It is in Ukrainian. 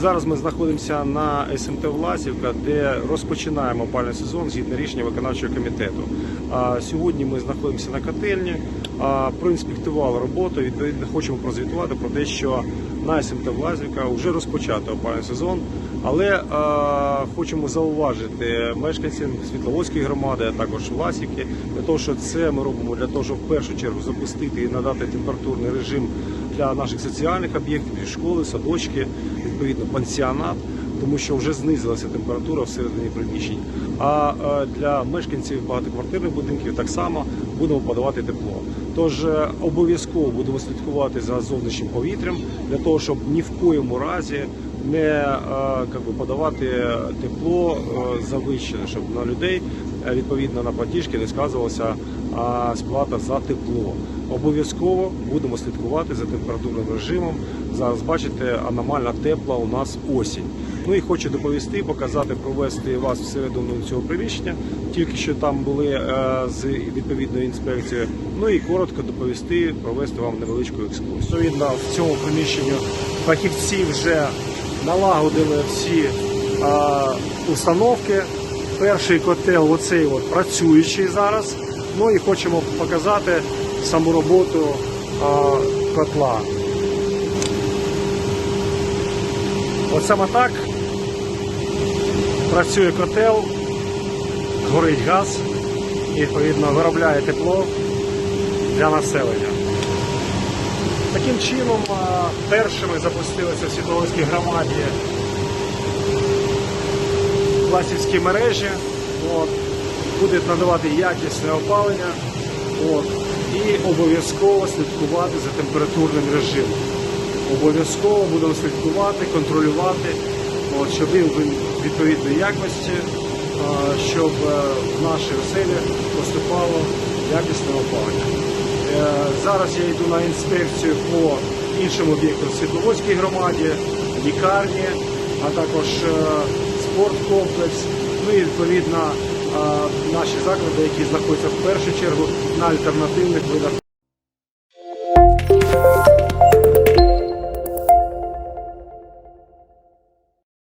Зараз ми знаходимося на СМТ Власівка, де розпочинаємо опалювальний сезон згідно рішення виконавчого комітету. Сьогодні ми знаходимося на котельні, проінспектували роботу. Відповідно, хочемо прозвітувати про те, що на СМТ Власівка вже розпочато опалювальний сезон. Але хочемо зауважити мешканцям Світловодської громади, а також Власівки, для того, що це ми робимо для того, щоб в першу чергу запустити і надати температурний режим для наших соціальних об'єктів, школи, садочки, відповідно пансіонат, тому що вже знизилася температура всередині приміщень. А е, для мешканців багатоквартирних будинків так само будемо подавати тепло. Тож е, обов'язково будемо слідкувати за зовнішнім повітрям для того, щоб ні в коєму разі не е, би, подавати тепло завищене, щоб на людей відповідно на платіжки не сказувалася сплата за тепло. Обов'язково будемо слідкувати за температурним режимом. Зараз бачите, аномально тепла у нас осінь. Ну і хочу доповісти, показати, провести вас всередину цього приміщення. Тільки що там були е, з відповідною інспекцією. Ну і коротко доповісти, провести вам невеличку екскурсію. Відповідно, в цьому приміщенні фахівці вже налагодили всі е, установки. Перший котел, оцей от працюючий зараз. Ну і хочемо показати саму роботу е, котла. От саме так працює котел, горить газ і відповідно виробляє тепло для населення. Таким чином, першими запустилися в Світловодській громаді класівські мережі. От, будуть надавати якісне опалення. От, і обов'язково слідкувати за температурним режимом. Обов'язково будемо слідкувати, контролювати, от, щоб він був відповідної якості, е, щоб е, в наші оселі поступало якісне опалення. Е, Зараз я йду на інспекцію по іншим об'єктам Світловодській громаді, лікарні, а також спорткомплекс. Ну і відповідно наші заклади, які знаходяться в першу чергу на альтернативних видах.